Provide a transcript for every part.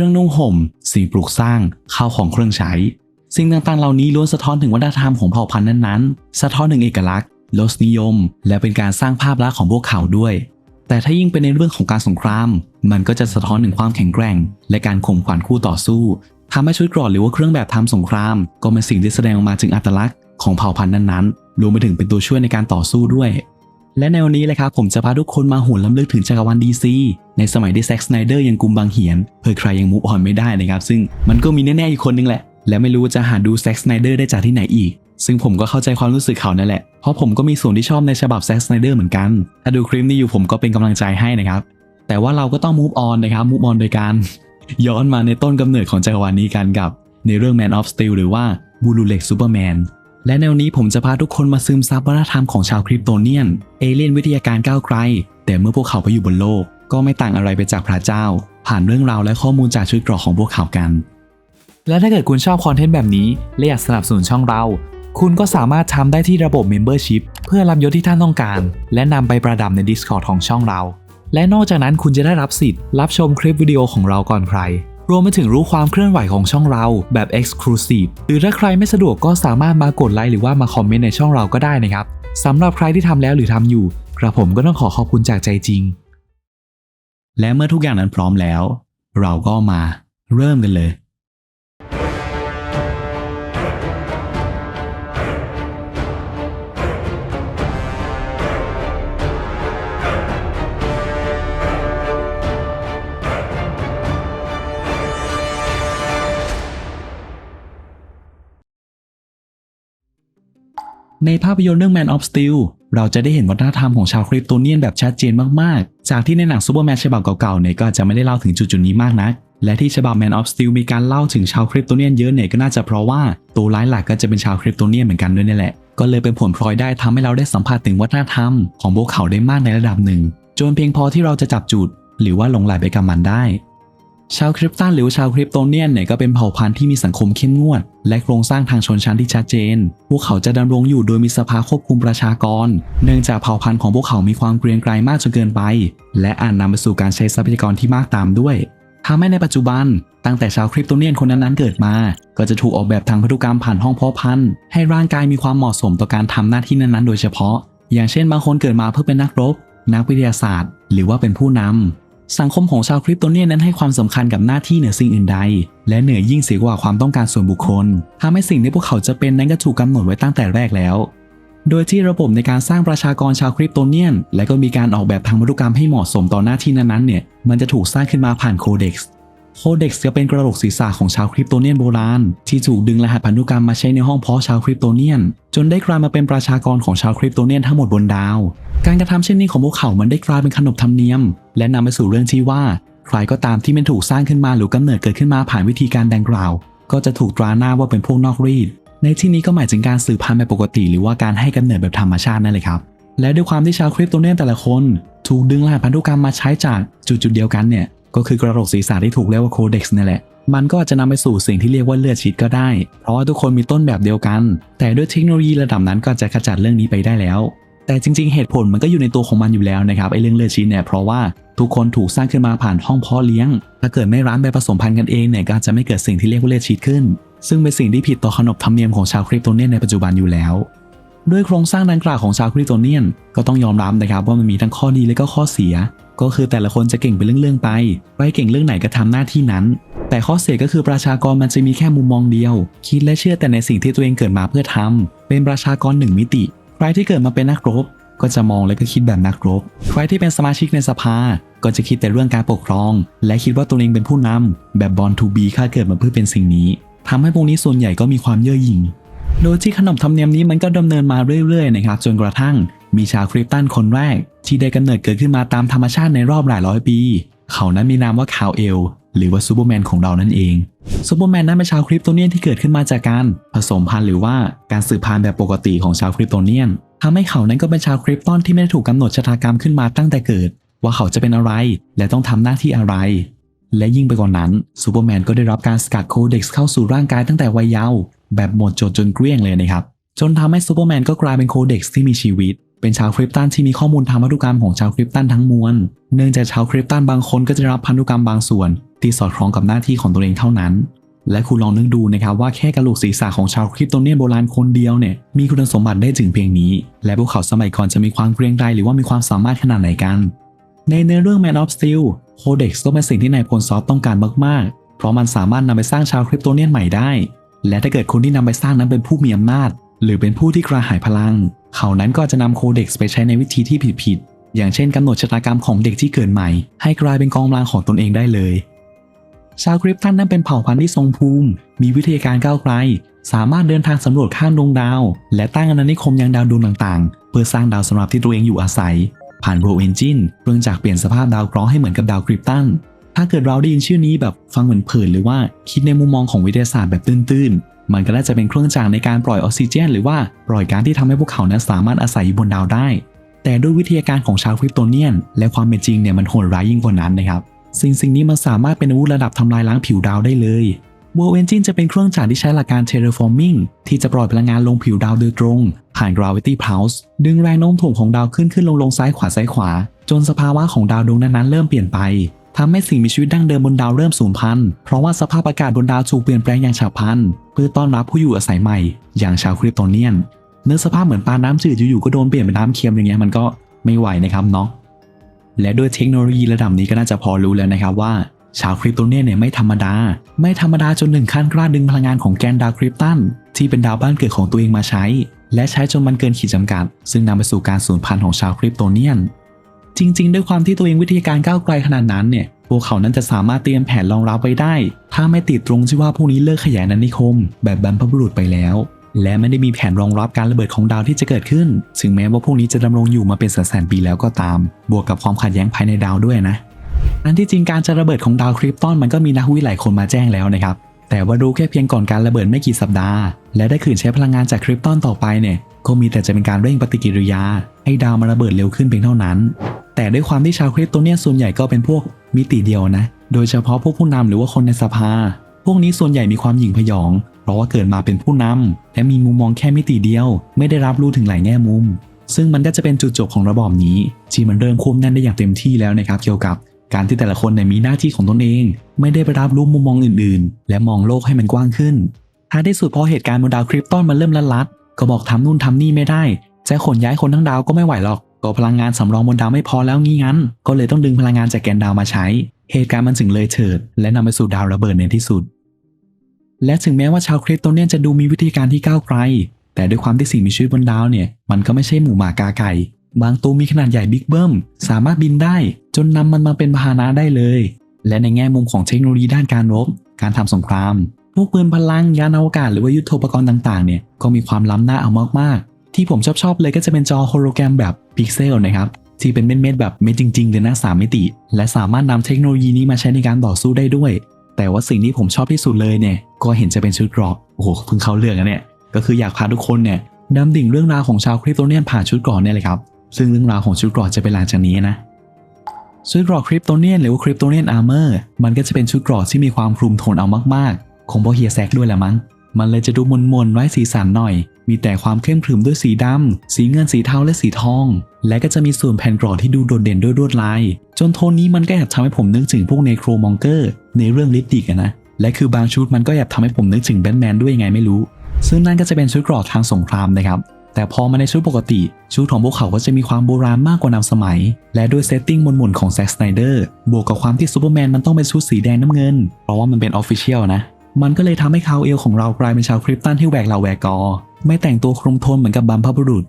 รื่องนุ่งห่ม สิ่งปลูกสร้าง ข้าวของเครื่องใช้ สิ่งต่างๆ เหล่านี้ล้วนสะท้อนถึงวัฒนธรรมของเผ่าพันธุ์นั้นๆ สะท้อนถึงเอกลักษณ์รสนิยม และเป็นการสร้างภาพลักษณ์ของพวกเขาด้วย แต่ถ้ายิ่งเป็นในเรื่องของการสงคราม มันก็จะสะท้อนถึงความแข็งแกร่ง และการข่มขวัญคู่ต่อสู้ทำให้ชุดเกรอดหรือว่าเครื่องแบบทำสงคราม ก็เป็นสิ่งที่แสดงออกมาถึงอัตลักษณ์ของเผ่าพันธุ์นั้นๆ รวมไปถึงเป็นตัวช่วยในการต่อสู้ด้วย และในวันนี้เลยครับผมจะพาทุกคนมาหวนล้ำลึกถึงจักรวาลดีซีในสมัยที่แซ็กสไนเดอร์ยังกุมบางเหียนเพื่อใครยังมูฟออนไม่ได้นะครับซึ่งมันก็มีแน่ๆอีกคนนึงแหละ และไม่รู้จะหาดูแซ็กสไนเดอร์ได้จากที่ไหนอีก ซึ่งผมก็เข้าใจความรู้สึกเขานั่นแหละ เพราะผมก็มีส่วนที่ชอบในฉบับแซ็กสไนเดอร์เหมือนกัน ถ้าดูคลิปนี้อยู่ผมก็เป็นกำลังใจให้นะครับ แต่ว่าเราก็ต้องมูฟออนนะครับมูฟออนโดยการย้อนมาในต้นกำเนิดของจักรวาลนี้กันกับ ในเรื่อง Man of Steel หรือว่าบูลูเล็กซูเปอร์แมน และแนวันนี้ผมจะพาทุกคนมาซึมซับวัฒนธรรมของชาวคริปโตเนียน เอเลี่ยนวิทยาการก้าวไกล แต่เมื่อพวกเขาไปอยู่บนโลก ก็ไม่ต่างอะไรไปจากพระเจ้า ผ่านเรื่องราวและข้อมูลจากชุดกรอกของพวกเขากัน และถ้าเกิดคุณชอบคอนเทนต์แบบนี้และอยากสนับสนุนช่องเรา คุณก็สามารถทำได้ที่ระบบ Membership เพื่อรับยศที่ท่านต้องการ และนำไปประดับใน Discord ของช่องเรา และนอกจากนั้นคุณจะได้รับสิทธิ์รับชมคลิปวิดีโอของเราก่อนใคร รวมไปถึงรู้ความเคลื่อนไหวของช่องเราแบบ Exclusive หรือถ้าใครไม่สะดวกก็สามารถมากดไลค์หรือว่ามาคอมเมนต์ในช่องเราก็ได้นะครับสำหรับใครที่ทำแล้วหรือทำอยู่กระผมก็ต้องขอขอบคุณจากใจจริง และเมื่อทุกอย่างนั้นพร้อมแล้ว เราก็มาเริ่มกันเลย ในภาพยนตร์เรื่อง Man of Steel เราจะได้เห็นวัฒนธรรมของชาวคริปโตเนียนแบบชัดเจนมาก ๆ จากที่ในหนังซูเปอร์แมนฉบับเก่าๆเนี่ยก็จะไม่ได้เล่าถึงจุดๆนี้มากนัก และที่ฉบับ Man of Steel มีการเล่าถึงชาวคริปโตเนียนเยอะเนี่ยก็น่าจะเพราะว่าตัวร้ายหลักก็จะเป็นชาวคริปโตเนียนเหมือนกันด้วยนี่แหละ ก็เลยเป็นผลพลอยได้ทำให้เราได้สัมผัสถึงวัฒนธรรมของพวกเขาได้มากในระดับหนึ่ง จนเพียงพอที่เราจะจับจุด หรือว่าหลงไหลไปกับมันได้ ชาวคริปตันหรือชาวคริปโตเนียนเนี่ยก็เป็นเผ่าพันธุ์ที่มีสังคมเข้มงวด และโครงสร้างทางชนชั้นที่ชัดเจน พวกเขาจะดำรงอยู่โดยมีสภาควบคุมประชากร เนื่องจากเผ่าพันธุ์ของพวกเขามีความเกรียงไกรมากจนเกินไป และอาจนำไปสู่การใช้ทรัพยากรที่มากตามด้วยทำให้ในปัจจุบัน ตั้งแต่ชาวคริปโตเนียนคนนั้นๆเกิดมา ก็จะถูกออกแบบทางพันธุกรรมผ่านห้องเพาะพันธุ์ให้ร่างกายมีความเหมาะสมต่อการทำหน้าที่นั้นๆ โดยเฉพาะ อย่างเช่นบางคนเกิดมาเพื่อเป็นนักรบ นักวิทยาศาสตร์ หรือว่าเป็นผู้นำ สังคมของชาวคริปโตเนียนนั้นให้ความสำคัญกับหน้าที่เหนือสิ่งอื่นใด และเหนือยิ่งเสียกว่าความต้องการส่วนบุคคลทำให้สิ่งที่พวกเขาจะเป็นนั้นก็ถูกกำหนดไว้ตั้งแต่แรกแล้ว โดยที่ระบบในการสร้างประชากรชาวคริปโตเนียน และก็มีการออกแบบทางวัตถุกรรมให้เหมาะสมต่อหน้าที่นั้นๆเนี่ยมันจะถูกสร้างขึ้นมาผ่านโคเด็กซ์ โคเด็กซ์จะเป็นกระโหลกศีรษะของชาวคริปโตเนียนโบราณ ที่ถูกดึงรหัสพันธุกรรมมาใช้ในห้องเพาะชาวคริปโตเนียน จนได้กลายมาเป็นประชากรของชาวคริปโตเนียนทั้งหมดบนดาว การกระทำเช่นนี้ของพวกเขามันได้กลายเป็นขนบธรรมเนียม และนำไปสู่เรื่องที่ว่า ใครก็ตามที่มันถูกสร้างขึ้นมาหรือกำเนิดเกิดขึ้นมาผ่านวิธีการดังกล่าว ก็จะถูกตราหน้าว่าเป็นพวกนอกรีด ในที่นี้ก็หมายถึงการสืบพันธุ์แบบปกติ หรือว่าการให้กำเนิดแบบธรรมชาตินั่นเลยครับและด้วยความที่ชาวคริปโตเนียนแต่ละคน ถูกดึงรหัสพันธุกรรมมาใช้จากจุดจุดๆเดียวกันเนี่ย ก็คือกระโหลกศีรษะที่ถูกเรียกว่าโคเด็กซ์นี่แหละ มันก็อาจจะนำไปสู่สิ่งที่เรียกว่าเลือดชิดก็ได้ เพราะว่าทุกคนมีต้นแบบเดียวกัน แต่ด้วยเทคโนโลยีระดับนั้นก็จะขจัดเรื่องนี้ไปได้แล้ว แต่จริง ๆ เหตุผลมันก็อยู่ในตัวของมันอยู่แล้วนะครับไอ้เรื่องเลือดชิดเนี่ยเพราะว่าทุกคนถูกสร้างขึ้นมาผ่านห้องเพาะเลี้ยง ถ้าเกิดไม่ร้านไปผสมพันธุ์กันเองเนี่ยก็อาจจะไม่เกิดสิ่งที่เรียกว่าเลือดชิดขึ้น ซึ่งเป็นสิ่งที่ผิดต่อขนบธรรมเนียมของชาวคริปโตเนียนในปัจจุบันอยู่แล้วด้วยโครงสร้างดังกล่าวของชาวคริปโตเนียนก็ต้องยอมรับนะครับว่ามันมีทั้งข้อดีและก็ข้อเสีย ก็คือแต่ละคนจะเก่งเป็นเรื่องๆไปใครเก่งเรื่องไหนก็ทำหน้าที่นั้น แต่ข้อเสียก็คือประชากรมันจะมีแค่มุมมองเดียว คิดและเชื่อแต่ในสิ่งที่ตัวเองเกิดมาเพื่อทำเป็นประชากรหนึ่งมิติ ใครที่เกิดมาเป็นนักรบก็จะมองและก็คิดแบบนักรบ ใครที่เป็นสมาชิกในสภา ก็จะคิดแต่เรื่องการปกครอง และคิดว่าตัวเองเป็นผู้นำแบบบอลทูบีค่าเกิดมาเพื่อเป็นสิ่งนี้ทำให้พวกนี้ส่วนใหญ่ก็มีความเย่อหยิ่ง โดยที่ขนบธรรมเนียมนี้มันก็ดำเนินมาเรื่อยๆนะครับจนกระทั่ง มีชาวคริปตันคนแรก ที่ได้กำเนิดเกิดขึ้นมาตามธรรมชาติในรอบหลายร้อยปี เขานั้นมีนามว่าคาวเอลหรือว่าซูเปอร์แมนของเรานั่นเองซูเปอร์แมนนั้นเป็นชาวคริปโตเนียนที่เกิดขึ้นมาจากการผสมพันธุ์หรือว่าการสืบพันธุ์แบบปกติของชาวคริปโตเนียนทำให้เขานั้นก็เป็นชาวคริปตอนที่ไม่ได้ถูกกำหนดชะตากรรมขึ้นมาตั้งแต่เกิด ว่าเขาจะเป็นอะไรและต้องทำหน้าที่อะไร และยิ่งไปกว่านั้นซูเปอร์แมนก็ได้รับการสกัดโคเด็กซ์เข้าสู่ร่างกายตั้งแต่วัยเยาว์แบบหมดจดจนเกลี้ยงเลยนะครับจนทำให้ซูเปอร์แมนก็กลายเป็นโคเด็กซ์ที่มีชีวิต เป็นชาวคริปตันที่มีข้อมูลทางพันธุกรรมของชาวคริปตันทั้งมวล เนื่องจากชาวคริปตันบางคนก็จะรับพันธุกรรมบางส่วน ที่สอดคล้องกับหน้าที่ของตัวเองเท่านั้น และคุณลองนึกดูนะครับว่าแค่กระโหลกศีรษะของชาวคริปโตเนียนโบราณคนเดียวเนี่ยมีคุณสมบัติได้ถึงเพียงนี้ และพวกเขาสมัยก่อนจะมีความเกรียงไกรหรือว่ามีความสามารถขนาดไหนกัน ในเนื้อเรื่อง Man of Steel โคเด็กซ์ก็เป็นสิ่งที่นายพลซอฟต้องการมากๆ เพราะมันสามารถนำไปสร้างชาวคริปโตเนียนใหม่ได้ และถ้าเกิดคนที่นำไปสร้างนั้นเป็นผู้มีอำนาจ หรือเป็นผู้ที่กระหายพลัง เขานั้นก็จะนำโคเด็กซ์ไปใช้ในวิธีที่ผิดๆ อย่างเช่นกำหนดชะตากรรมของเด็กที่เกิดใหม่ ให้กลายเป็นกองกลังของตนเองได้เลย ชาวคริปตันนั้นเป็นเผ่าพันธุ์ที่ทรงภูมิ มีวิทยาการก้าวไกล สามารถเดินทางสำรวจข้ามดวงดาว และตั้งอาณานิคมยังดาวดวงต่างๆ เพื่อสร้างดาวสำหรับที่ตัวเองอยู่อาศัย ผ่านโรเอนจินเครื่องจักรเปลี่ยนสภาพดาวเคราะห์ให้เหมือนกับดาวคริปตันถ้าเกิดเราได้ยินชื่อนี้แบบฟังเหมือนเผินหรือว่าคิดในมุมมองของวิทยาศาสตร์แบบตื้นๆ มันก็น่าจะเป็นเครื่องจักรในการปล่อยออกซิเจน หรือว่าปล่อยก๊าซที่ทำให้พวกเขานั้นสามารถอาศัยอยู่บนดาวได้ แต่ด้วยวิทยาการของชาวคริปโตเนียน และความเป็นจริงเนี่ยมันโหดร้ายยิ่งกว่านั้นนะครับสิ่งสิ่งนี้มันสามารถเป็นอาวุธระดับทำลายล้างผิวดาวได้เลย w o r l Engine จะเป็นเครื่องจักรที่ใช้หลักการ terraforming ที่จะปล่อยพลังงานลงผิวดาวโดยตรง ผ่าน gravity pulse ดึงแรงโน้มถ่วงของดาวขึ้นขึ้นลงลงซ้ายขวาซ้ายขวา จนสภาวะของดาวดวงนั้นๆเริ่มเปลี่ยนไป ทำให้สิ่งมีชีวิตดั้งเดิมบนดาวเริ่มสูญพันธุ์เพราะว่าสภาพอากาศบนดาวถูกเปลี่ยนแปลงอย่างฉับพลันเพื่อต้อนรับผู้อยู่อาศัยใหม่ อย่างชาวคริปโตเนียน เนื้อสภาพเหมือนปลาน้ำจืดอยู่ๆก็โดนเปลี่ยนเป็นน้ำเค็มอย่างเงี้ยมันก็ไม่ไหวนะครับเนาะและด้วยเทคโนโลยีระดับนี้ก็น่าจะพอรู้แล้วนะครับว่า ชาวคริปโตเนียนเนี่ยไม่ธรรมดา ไม่ธรรมดาจนหนึ่งขั้นกล้าดึงพลังงานของแกนดาวคริปตันที่เป็นดาวบ้านเกิดของตัวเองมาใช้ และใช้จนมันเกินขีดจำกัด ซึ่งนำไปสู่การสูญพันธุ์ของชาวคริปโตเนียน จริง ๆ ด้วยความที่ตัวเองวิทยาการก้าวไกลขนาดนั้นเนี่ยพวกเขานั้นจะสามารถเตรียมแผนรองรับไว้ได้ ถ้าไม่ติดตรงที่ว่าพวกนี้เลิกขยายอาณานิคม แบบบรรพบุรุษไปแล้ว และไม่ได้มีแผนรองรับการระเบิดของดาวที่จะเกิดขึ้น ถึงแม้ว่าพวกนี้จะดำรงอยู่มาเป็นแสนปีแล้วก็ตาม บวกกับความขัดแย้งภายในดาวด้วยนะอันที่จริงการจะระเบิดของดาวคริปตอนมันก็มีนักวิทย์หลายคนมาแจ้งแล้วนะครับแต่ว่ารู้แค่เพียงก่อนการระเบิดไม่กี่สัปดาห์ และได้ขืนใช้พลังงานจากคริปตอนต่อไปเนี่ย ก็มีแต่จะเป็นการเร่งปฏิกิริยา ให้ดาวมาระเบิดเร็วขึ้นเพียงเท่านั้น แต่ด้วยความที่ชาวคริปโตเนี่ยส่วนใหญ่ก็เป็นพวกมิติเดียวนะ โดยเฉพาะพวกผู้นำหรือว่าคนในสภา พวกนี้ส่วนใหญ่มีความหยิ่งพยอง เพราะว่าเกิดมาเป็นผู้นำและมีมุมมองแค่มิติเดียว ไม่ได้รับรู้ถึงหลายแง่มุม ซึ่งมันก็จะเป็นจุดจบของระบอบนี้ที่มันเริ่มควบแน่นได้อย่างเต็มที่แล้วนะครับเกี่ยวกับการที่แต่ละคนเนี่ยมีหน้าที่ของตนเอง ไม่ได้ไปรับรู้มุมมองอื่นๆ และมองโลกให้มันกว้างขึ้นท้ายที่สุดพอเหตุการณ์บนดาวคริปตอนมันเริ่มลัดลัด ก็บอกทำนู่นทำนี่ไม่ได้จะขนย้ายคนทั้งดาวก็ไม่ไหวหรอกก็พลังงานสำรองบนดาวไม่พอแล้วงี้งั้น ก็เลยต้องดึงพลังงานจากแกนดาวมาใช้ เหตุการณ์มันถึงเลยเถิด และนำไปสู่ดาวระเบิดในที่สุด และถึงแม้ว่าชาวคริปโตเนียนจะดูมีวิธีการที่ก้าวไกล แต่ด้วยความที่สิ่งมีชีวิตบนดาวเนี่ย มันก็ไม่ใช่หมูหมากาไก่บางตัวมีขนาดใหญ่บิ๊กเบิ้มสามารถบินได้ จนนำมันมาเป็นพาหนะได้เลย และในแง่มุมของเทคโนโลยีด้านการรบการทำสงคราม พวกปืนพลังยานอวกาศหรือว่ายุทโธปกรณ์ต่างๆเนี่ยก็มีความล้ำหน้าเอามากๆ ที่ผมชอบชอบเลยก็จะเป็นจอโฮโลแกรมแบบพิกเซลนะครับที่เป็นเม็ดๆแบบเม็ดจริงๆเลยนะสามมิติ และสามารถนำเทคโนโลยีนี้มาใช้ในการต่อสู้ได้ด้วย แต่ว่าสิ่งที่ผมชอบที่สุดเลยเนี่ยก็เห็นจะเป็นชุดเกรอบโอ้โหเพิ่งเข้าเรื่องอะเนี่ยก็คืออยากพาทุกคนเนี่ยดำดิ่งเรื่องราวของชาวคริปโตเนียนผ่านชุดเกรอบเนี่ยเลยครับซึ่งเรื่องราวของชุดเกรอบจะเป็นหลังจากนี้นะชุดเกรอบคริปโตเนียนหรือว่าคริปโตเนียนอาร์เมอร์มันก็จะเป็นชุดเกรอบที่มีความคลุมโทนเอามากๆ คงเพราะเฮียแซกด้วยแหละมั้ง มันเลยจะดูมนมนๆไร้สีสันหน่อย มีแต่ความเข้มขรึมด้วยสีดำ สีเงินสีเทาและสีทอง และก็จะมีส่วนแผ่นกรอบที่ดูโดดเด่นด้วยลวดลาย จนโทนนี้มันก็แอบทำให้ผมนึกถึงพวกเนโครมองเกอร์ในเรื่องลิปดิกนะ และคือบางชุดมันก็แอบทำให้ผมนึกถึงแบทแมนด้วยยังไงไม่รู้ ซึ่งนั่นก็จะเป็นชุดกรอบทางสงครามนะครับแต่พอมาในชุดปกติ ชุดของพวกเขาก็จะมีความโบราณมากกว่านำสมัย และด้วยเซตติ้งมนๆของแซ็กสไนเดอร์บวกกับความที่ซูเปอร์แมนมันต้องเป็นชุดสีแดงน้ำเงิน เพราะว่ามันเป็นออฟฟิเชียลนะ มันก็เลยทำให้คาวเอลของเรากลายเป็นชาวคริปตันที่แหวกเหล่าแหวกกอ ไม่แต่งตัวคลุมโทนเหมือนกับบัมพบุรุษ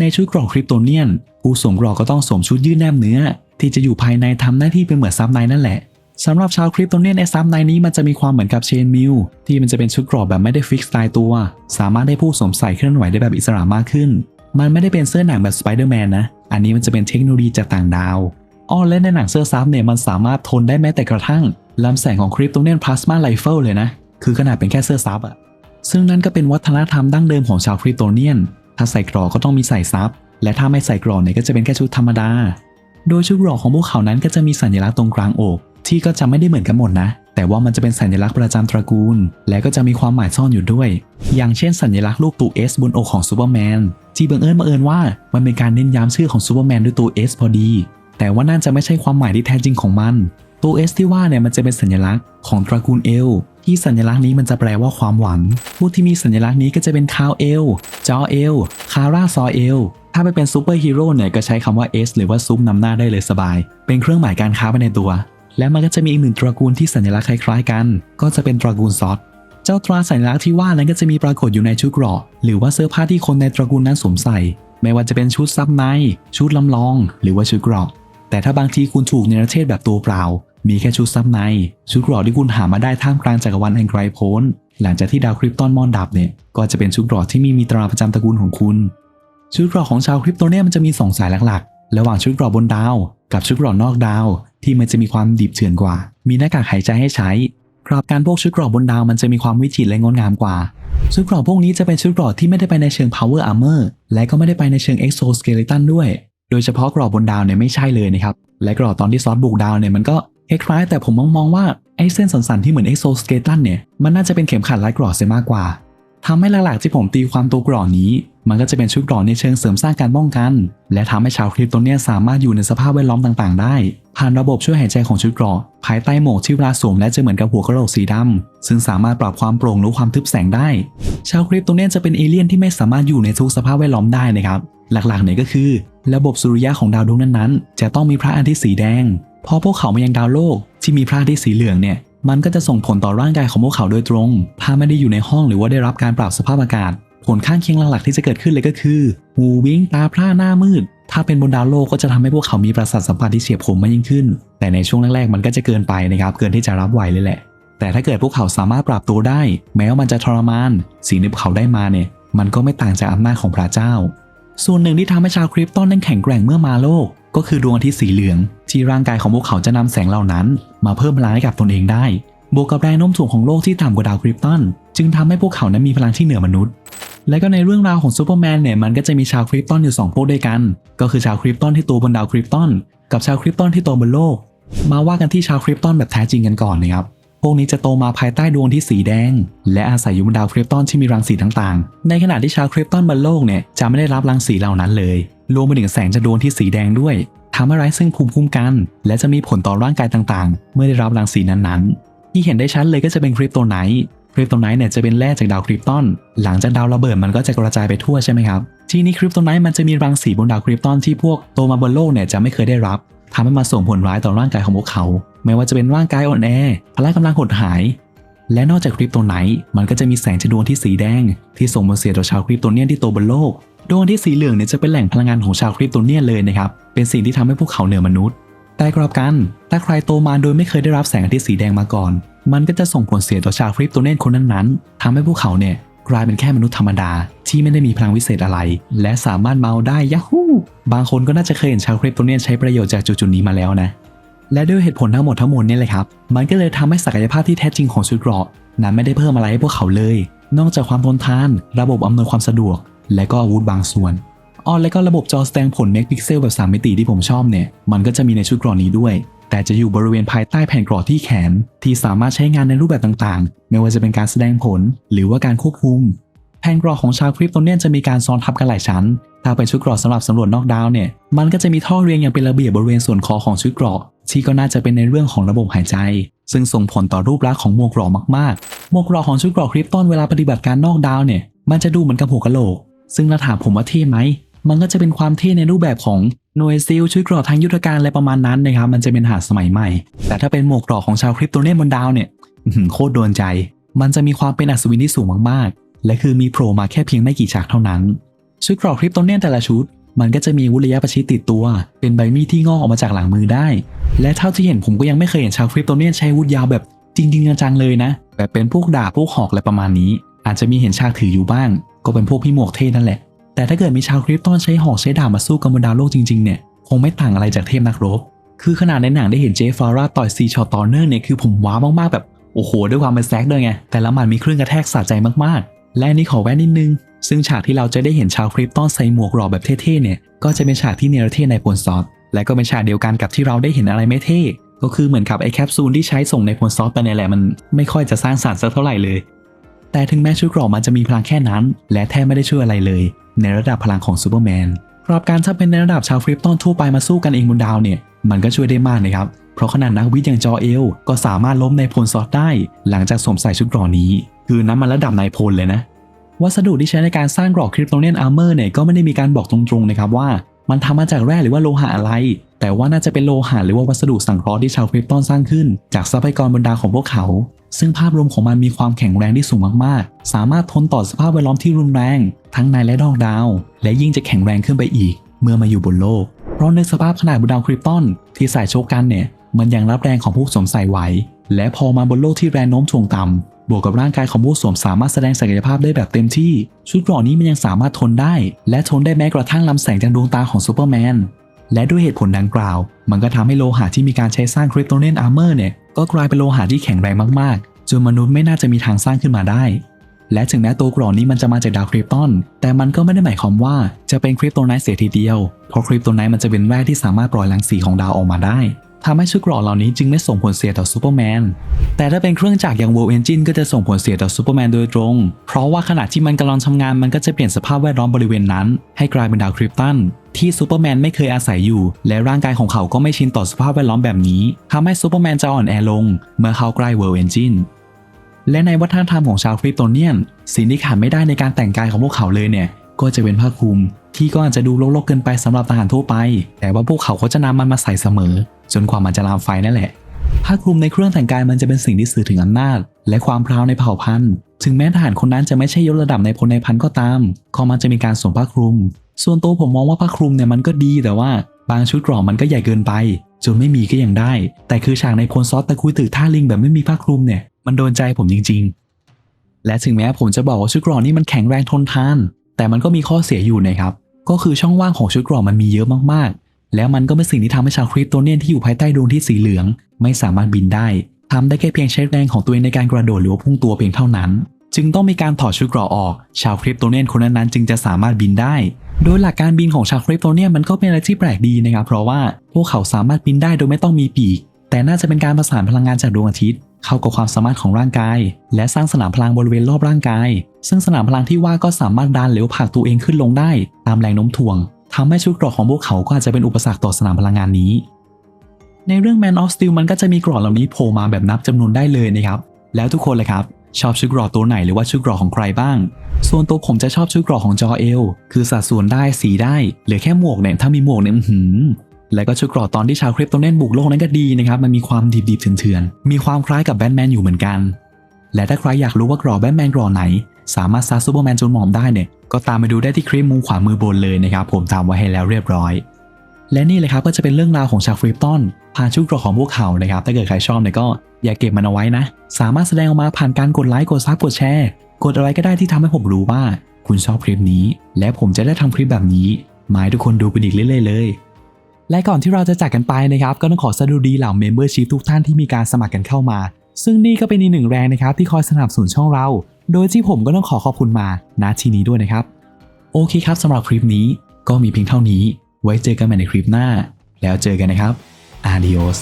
ในชุดเกรอกคริปโตเนียน ผู้สวมเกรอกก็ต้องสวมชุดยืดแนบเนื้อ ที่จะอยู่ภายในทำหน้าที่เป็นเหมือนซับในนั่นแหละสำหรับชาวคริปโตเนียนในซับในนี้มันจะมีความเหมือนกับเชนมิลที่มันจะเป็นชุดเกรอกแบบไม่ได้ฟิกซ์ตายตัว สามารถให้ผู้สวมใส่เคลื่อนไหวได้แบบอิสระมากขึ้น มันไม่ได้เป็นเสื้อหนังแบบสไปเดอร์แมนนะ อันนี้มันจะเป็นเทคโนโลยีจากต่างดาว อ้อและในหนังเสื้อซับเนี่ยมันสามารถทนได้แม้แต่กระทั่งลำแสงของคริปโตเนียนพลาสมาไรเฟิลเลยนะ คือขนาดเป็นแค่เสื้อซับอะซึ่งนั่นก็เป็นวัฒนธรรมดั้งเดิมของชาวคริปโตเนียน ถ้าใส่กรอกก็ต้องมีใส่ซับ และถ้าไม่ใส่กรอกเนี่ยก็จะเป็นแค่ชุดธรรมดา โดยชุดกรอกของพวกเขานั้นก็จะมีสัญลักษณ์ตรงกลางอก ที่ก็จะไม่ได้เหมือนกันหมดนะ แต่ว่ามันจะเป็นสัญลักษณ์ประจำตระกูล และก็จะมีความหมายซ่อนอยู่ด้วย อย่างเช่น สัญลักษณ์รูปตัว S บนอกของซูเปอร์แมน ที่บังเอิญบังเอิญว่ามันเป็นการเน้นย้ำชื่อของซูเปอร์แมนด้วยตัว S พอดี แต่ว่านั่นจะไม่ใช่ความหมายที่แท้จริงของมัน ตัว S ที่ว่าเนี่ยมันจะเป็นสัญลักษณ์ของตระกูลเอลที่สัญลักษณ์นี้มันจะแปลว่าความหวังผู้ที่มีสัญลักษณ์นี้ก็จะเป็นคาวเอล จอเอล คาร่าซอเอล ถ้าไปเป็นซูเปอร์ฮีโร่เนี่ยก็ใช้คำว่า S หรือว่าซุปนำหน้าได้เลยสบาย เป็นเครื่องหมายการค้าไปในตัว และมันก็จะมีอีกหนึ่งตระกูลที่สัญลักษณ์คล้ายๆกัน ก็จะเป็นตระกูลซอสเจ้าตราสัญลักษณ์ที่ว่านั้นก็จะมีปรากฏอยู่ในชุดเกราะ หรือว่าเสื้อผ้าที่คนในตระกูลนั้นสวมใส่ ไม่ว่าจะเป็นชุดซับใน ชุดลำลอง หรือว่าชุดเกราะ แต่ถ้าบางทีคุณถูกในประเทศแบบตัวเปล่า มีแค่ชุดซับใน ชุดเกราะที่คุณหามาได้ท่ามกลางจักรวาลแห่งไกรโพ้น หลังจากที่ดาวคริปตอนมอนดับเนี่ย ก็จะเป็นชุดเกราะที่มีมีตราประจำตระกูลของคุณ ชุดเกราะของชาวคริปโตเนี่ยมันจะมีสองสายหลักๆ ระหว่างชุดเกราะบนดาว กับชุดเกราะนอกดาว ที่มันจะมีความดิบเถื่อนกว่า มีหน้ากากหายใจให้ใช้กรอบการพวกชุดเกราะบนดาวมันจะมีความวิจิตรและงดงามกว่า ชุดเกราะพวกนี้จะเป็นชุดเกราะที่ไม่ได้ไปในเชิง power armor และก็ไม่ได้ไปในเชิง exoskeleton ด้วย โดยเฉพาะกรอบบนดาวเนี่ยไม่ใช่เลยนะครับ และกรอบตอนที่ซอสบุกดาวเนี่ยมันก็คล้ายๆแต่ผมมองมองว่าไอ้เส้นสันๆที่เหมือน exoskeleton เนี่ยมันน่าจะเป็นเข็มขัดรัดกรอบเสียมากกว่าทำให้หลักๆที่ผมตีความตัวกรอบนี้ มันก็จะเป็นชุดกรอบในเชิงเสริมสร้างการป้องกัน และทำให้ชาวคริปโตเนี่ยสามารถอยู่ในสภาพแวดล้อมต่างๆ ได้ ผ่านระบบช่วยหายใจของชุดกรอบภายใต้โหมกที่เวลาสวมและจะเหมือนกับหัวกระโหลกสีดำซึ่งสามารถปรับความโปร่งหรือความทึบแสงได้ ชาวคริปโตเนี่ยจะเป็นเอเลี่ยนที่ไม่สามารถอยู่ในทุกสภาพแวดล้อมได้นะครับ หลักๆเนี่ยก็คือ ระบบสุริยะของดาวดวงนั้นๆ จะต้องมีพระอาทิตย์สีแดง พอพวกเขามายังดาวโลกที่มีพระอาทิตย์สีเหลืองเนี่ยมันก็จะส่งผลต่อร่างกายของพวกเขาโดยตรง ถ้าไม่ได้อยู่ในห้องหรือว่าได้รับการปรับสภาพอากาศ ผลข้างเคียงหลักๆที่จะเกิดขึ้นเลยก็คือหูวิ่งตาพร่าหน้ามืด ถ้าเป็นบนดาวโลกก็จะทำให้พวกเขามีประสาทสัมผัสที่เฉียบคมมากยิ่งขึ้น แต่ในช่วงแรกๆ มันก็จะเกินไปนะครับ เกินที่จะรับไหวเลยแหละ แต่ถ้าเกิดพวกเขาสามารถปรับตัวได้ แม้ว่ามันจะทรมาน สิ่งที่พวกเขาได้มาเนี่ย มันก็ไม่ต่างจากอำนาจของพระเจ้า ส่วนหนึ่งที่ทำให้ชาวคริปตอนนั้นแข็งแกร่งเมื่อมาโลก ก็คือดวงอาทิตย์สีเหลือง ที่ร่างกายของพวกเขาจะนำแสงเหล่านั้น มาเพิ่มพลังให้กับตนเองได้ บวกกับแรงโน้มถ่วงของโลกที่ต่ำกว่าดาวคริปตันจึงทำให้พวกเขานั้นมีพลังที่เหนือมนุษย์ และก็ในเรื่องราวของซูเปอร์แมนเนี่ยมันก็จะมีชาวคริปตันอยู่2พวกด้วยกัน ก็คือชาวคริปตันที่ตัวบนดาวคริปตันกับชาวคริปตันที่โตบนโลก มาว่ากันที่ชาวคริปตันแบบแท้จริงกันก่อนนะครับ วกนี้จะโตมาภายใต้ดวงที่สีแดง และอาศัยอยู่บนดาวคริปตันที่มีรังสีต่างๆ ในขณะที่ชาวคริปตันบนโลกเนี่ยจะไม่ได้รับรังสีเหล่านั้นเลย รวมไปถึงแสงจากดวงที่สีแดงด้วยทำให้ไร้ซึ่งภูมิคุ้มกัน และจะมีผลต่อร่างกายต่างๆ เมื่อได้รับรังสีนั้นๆ ที่เห็นได้ชัดเลยก็จะเป็นคริปโตไนท์คริปโตไนท์เนี่ยจะเป็นแร่จากดาวคริปตันหลังจากดาวระเบิดมันก็จะกระจายไปทั่วใช่ไหมครับ ทีนี้คริปโตไนท์มันจะมีรังสีบนดาวคริปตันที่พวกโตมาบนโลกเนี่ยจะไม่เคยได้รับ ทำให้มาส่งผลร้ายต่อร่างกายของพวกเขา ไม่ว่าจะเป็นร่างกายอ่อนแอ พละกำลังหดหาย และนอกจากคริปโตไนท์มันก็จะมีแสงจดวงที่สีแดง ที่ส่งผลเสียต่อชาวคริปโตเนียนที่โตบนโลก ดวงที่สีเหลืองเนี่ยจะเป็นแหล่งพลังงานของชาวคริปโตเนียนเลยนะครับ เป็นสิ่งที่ทำให้พวกเขาเหนือมนุษย์ แต่กลับกัน ถ้าใครโตมาโดยไม่เคยได้รับแสงอาทิตย์สีแดงมาก่อน มันก็จะส่งผลเสียต่อชาวคริปโตเนียนคนนั้นๆทำให้พวกเขาเนี่ย กลายเป็นแค่มนุษย์ธรรมดาที่ไม่ได้มีพลังวิเศษอะไร และสามารถเมาได้ยะฮูบางคนก็น่าจะเคยเห็นชาวคริปโตเนียนใช้ประโยชน์จากจุดๆนี้มาแล้วนะ และด้วยเหตุผลทั้งหมดทั้งมวลนี่เลยครับ มันก็เลยทำให้ศักยภาพที่แท้จริงของชุดเกราะนั้นไม่ได้เพิ่มอะไรให้พวกเขาเลย นอกจากความทนทาน ระบบอำนวยความสะดวก และก็อาวุธบางส่วน อ๋อและก็ระบบจอแสดงผลเมกพิกเซลแบบ 3 มิติที่ผมชอบเนี่ย มันก็จะมีในชุดเกราะนี้ด้วย แต่จะอยู่บริเวณภายใต้แผ่นเกราะที่แขน ที่สามารถใช้งานในรูปแบบต่างๆ ไม่ว่าจะเป็นการแสดงผล หรือว่าการควบคุม แผ่นเกราะของชาวคริปโตเนียนจะมีการซ้อนทับกันหลายชั้น ถ้าเป็นชุดเกราะสำหรับสำรวจนอกดาวเนี่ย มันก็จะมีท่อเรียงอย่างเป็นระเบียบบริเวณส่วนคอของชุดเกราะที่ก็น่าจะเป็นในเรื่องของระบบหายใจ ซึ่งส่งผลต่อรูปลักษณ์ของหมวกเกราะมากๆหมวกเกราะของชุดเกราะคริปตอนเวลาปฏิบัติการนอกดาวเนี่ยมันจะดูเหมือนกับหัวกะโหลกซึ่งถ้าถามผมว่าเท่ไหม มันก็จะเป็นความเท่ในรูปแบบของหน่วยซิลชุดเกราะทางยุทธการอะไรประมาณนั้นนะครับมันจะเป็นหาดสมัยใหม่ แต่ถ้าเป็นหมวกกราะของชาวคริปโตเนียนบนดาวเนี่ยโคตรโดนใจ มันจะมีความเป็นอัศวินที่สูงมากๆ และคือมีโผล่มาแค่เพียงไม่กี่ฉากเท่านั้น ชุดเกราะคริปโตเนียนแต่ละชุด มันก็จะมีวุธระยะประชิดติดตัว เป็นใบมีดที่งอกออกมาจากหลังมือได้ และเท่าที่เห็นผมก็ยังไม่เคยเห็นชาวคริปโตเนียนใช้วุธยาวแบบจริงๆจังๆเลยนะแบบเป็นพวกดาบพวกหอกอะไรประมาณนี้ อาจจะมีเห็นฉากถืออยู่บ้าง ก็เป็นพวกพี่หมวกเท่นั่นแหละ แต่ถ้าเกิดมีชาวคริปตอนใช้หอกใช้ดาบมาสู้กับบดาวโลกจริงๆเนี่ยคงไม่ต่างอะไรจากเทพนักรบ คือขนาดในหนังได้เห็นเจฟฟาร่าต่อยซีชอตตอเนอร์เนี่ยคือผมว้าวมากๆแบบโอ้โหด้วยความเป็นแซกด้วยไงแต่ละหมันมีเครื่องกระแทกสะใจมากๆ และนนี้ขอแวะนิดนึง ซึ่งฉากที่เราจะได้เห็นชาวคริปตอนใส่หมวกหล่อแบบเท่ๆเนี่ยก็จะเป็นฉากที่เนรเทศในปนซอสและก็เป็นฉากเดียวกันกับที่เราได้เห็นอะไรไม่เท่ก็คือเหมือนกับไอแคปซูลที่ใช้ส่งในพลซอฟไปเนี่ยแหละมันไม่ค่อยจะสร้างสรรค์สักเท่าไหร่เลย แต่ถึงแม้ชุดกราะมันจะมีพลังแค่นั้น และแทบไม่ได้ช่วยอะไรเลย ในระดับพลังของซูเปอร์แมนกลับการถ้าเป็นในระดับชาวคริปตอนทั่วไปมาสู้กันเองบนดาวเนี่ยมันก็ช่วยได้มากนะครับ เพราะขนาดนักวิทย์อย่างจอเอล ก็สามารถล้มในพลซอสได้ หลังจากสวมใส่ชุดเกราะนี้ คือน้ำมันระดับนายพลเลยนะ วัสดุที่ใช้ในการสร้างกรอกคริปโตเนียนอาร์เมอร์เนี่ยก็ไม่ได้มีการบอกตรงๆนะครับว่า มันทำมาจากแร่หรือว่าโลหะอะไร แต่ว่าน่าจะเป็นโลหะหรือว่าวัสดุสังเคราะห์ที่ชาวคริปตอนสร้างขึ้น จากทรัพยากรบนดาวของพวกเขา ซึ่งภาพรวมของมันมีความแข็งแรงที่สูงมากๆ สามารถทนต่อสภาพแวดล้อมที่รุนแรง ทั้งในและนอกดาว และยิ่งจะแข็งแรงขึ้นไปอีก เมื่อมาอยู่บนโลก เพราะในสภาพขนาดบนดาวคริปตอนที่ใส่โชกกันเนี่ย มันยังรับแรงของผู้สวมใส่ไหว และพอมาบนโลกที่แรงโน้มถ่วงต่ำ บวกกับร่างกายของผู้สวมสามารถแสดงศักยภาพได้แบบเต็มที่ ชุดเกราะนี้มันยังสามารถทนได้ และทนได้แม้กระทั่งลำแสงจากดวงตาของซูเปอร์แมนและด้วยเหตุผลดังกล่าว มันก็ทำให้โลหะที่มีการใช้สร้างคริปโตเนนอาร์เมอร์เนี่ยก็กลายเป็นโลหะที่แข็งแรงมากๆ จนมนุษย์ไม่น่าจะมีทางสร้างขึ้นมาได้ และถึงแม้ตัวกรอนนี้มันจะมาจากดาวคริปตอน แต่มันก็ไม่ได้หมายความว่าจะเป็นคริปโตไนท์เสียทีเดียว เพราะคริปโตไนท์มันจะเป็นแร่ที่สามารถปล่อยรังสีของดาวออกมาได้ ทำให้ชุดเกราะเหล่านี้จึงไม่ส่งผลเสียต่อซูเปอร์แมน แต่ถ้าเป็นเครื่องจักรอย่าง World Engine ก็จะส่งผลเสียต่อซูเปอร์แมนโดยตรง เพราะว่าขณะที่มันกำลังทำงานมันก็จะเปลี่ยนสภาพแวดล้อมบริเวณนั้น ให้กลายเป็นดาวคริปตันที่ซูเปอร์แมนไม่เคยอาศัยอยู่ และร่างกายของเขาก็ไม่ชินต่อสภาพแวดล้อมแบบนี้ทำให้ซูเปอร์แมนจะอ่อนแอลง เมื่อเขาใกล้ World Engine และในวัฒนธรรมของชาวคริปโตเนียน สิ่งที่ขาดไม่ได้ในการแต่งกายของพวกเขาเลยเนี่ยก็จะเป็นผ้าคลุม ที่ก็อาจจะดูโลกๆเกินไปสำหรับทหารทั่วไป แต่ว่าพวกเขาก็จะนำมันมาใส่เสมอ จนกว่ามันจะลามไฟนั่นแหละผ้าคลุมในเครื่องแต่งกายมันจะเป็นสิ่งที่สื่อถึงอำนาจ และความพราวในเผ่าพันธุ์ ถึงแม้ทหารคนนั้นจะไม่ใช่ยศระดับในพลในพันก็ตามก็มันจะมีการสวมผ้าคลุม ส่วนตัวผมมองว่าผ้าคลุมเนี่ยมันก็ดีแต่ว่าบางชุดเกราะมันก็ใหญ่เกินไป จนไม่มีก็ยังได้ แต่คือฉากในพลซอสตะคุยตึกท่าลิงแบบไม่มีผ้าคลุมเนี่ยมันโดนใจผมจริง ๆ และถึงแม้ผมจะบอกว่าชุดเกราะนี่มันแข็งแรงทนทาน แต่มันก็มีข้อเสียอยู่นะครับ ก็คือช่องว่างของชุดเกราะมันมีเยอะมากๆ แล้วมันก็เป็นสิ่งที่ทำให้ชาวคริปโตเนียนที่อยู่ภายใต้ดวงที่สีเหลือง ไม่สามารถบินได้ทำได้แค่เพียงใช้แรงของตัวเองในการกระโดดหรือว่าพุ่งตัวเพียงเท่านั้น จึงต้องมีการถอดชุดเกราะออก ชาวคริปโตเนียนคนนั้นๆจึงจะสามารถบินได้ โดยหลักการบินของชาวคริปโตเนียนมันก็เป็นอะไรที่แปลกดีนะครับ เพราะว่าพวกเขาสามารถบินได้โดยไม่ต้องมีปีก แต่น่าจะเป็นการประสานพลังงานจากดวงอาทิตย์ เข้ากับความสามารถของร่างกาย และสร้างสนามพลังบริเวณรอบร่างกาย ซึ่งสนามพลังที่ว่าก็สามารถดันเหรือผลักตัวเองขึ้นลงได้ ตามแรงโน้มถ่วงทำให้ชุดเกราะของพวกเขาก็อาจจะเป็นอุปสรรคต่อสนามพลังงานนี้ ในเรื่อง Man of Steel มันก็จะมีเกราะเหล่านี้โผล่มาแบบนับจำนวนได้เลยนะครับแล้วทุกคนเลยครับชอบชุดเกราะตัวไหนหรือว่าชุดเกราะของใครบ้าง ส่วนตัวผมจะชอบชุดเกราะของจอเอล คือสัดส่วนได้สีได้ เหลือแค่หมวกเนี่ยถ้ามีหมวกเนี่ยหือ แล้วก็ชุดกราะตอนที่ชาวคริปโตเนนบุกโลกนั้นก็ดีนะครับ มันมีความดิบๆเถื่อนๆ มีความคล้ายกับแบทแมนอยู่เหมือนกัน และถ้าใครอยากรู้ว่ากราะแบทแมนกราะไหน สามารถซัดซูเปอร์แมนจนหมอมได้เนี่ยก็ตามไปดูได้ที่คลิปมุมขวามือบนเลยนะครับ ผมทำไว้ให้แล้วเรียบร้อย และนี่เลยครับก็จะเป็นเรื่องราวของชาวคริปตันผ่านชุดกราะของพวกเขานะครับ ถ้าเกิดใครชอบเนี่ยก็อย่าเก็บมันเอาไว้นะ สามารถแสดงออกมาผ่านการกดไลค์กดซับกดแชร์กดอะไรก็ได้ที่ทำให้ผมรู้ว่า คุณชอบคลิปนี้ และผมจะได้ทำคลิปแบบนี้มาให้ทุกคนดูเป็นอีกเรื่อยๆเลย และก่อนที่เราจะจากกันไปนะครับ ก็ต้องขอสดุดีเหล่าเมมเบอร์ชีพทุกท่านที่มีการสมัครกันเข้ามา ซึ่งนี่ก็เป็นอีกหนึ่งแรงนะครับที่คอยสนับสนุนช่องเรา โดยที่ผมก็ต้องขอขอบคุณมาณที่นี้ด้วยนะครับ โอเคครับสำหรับคลิปนี้ก็มีเพียงเท่านี้ ไว้เจอกันใหม่ในคลิปหน้า แล้วเจอกันนะครับ Adios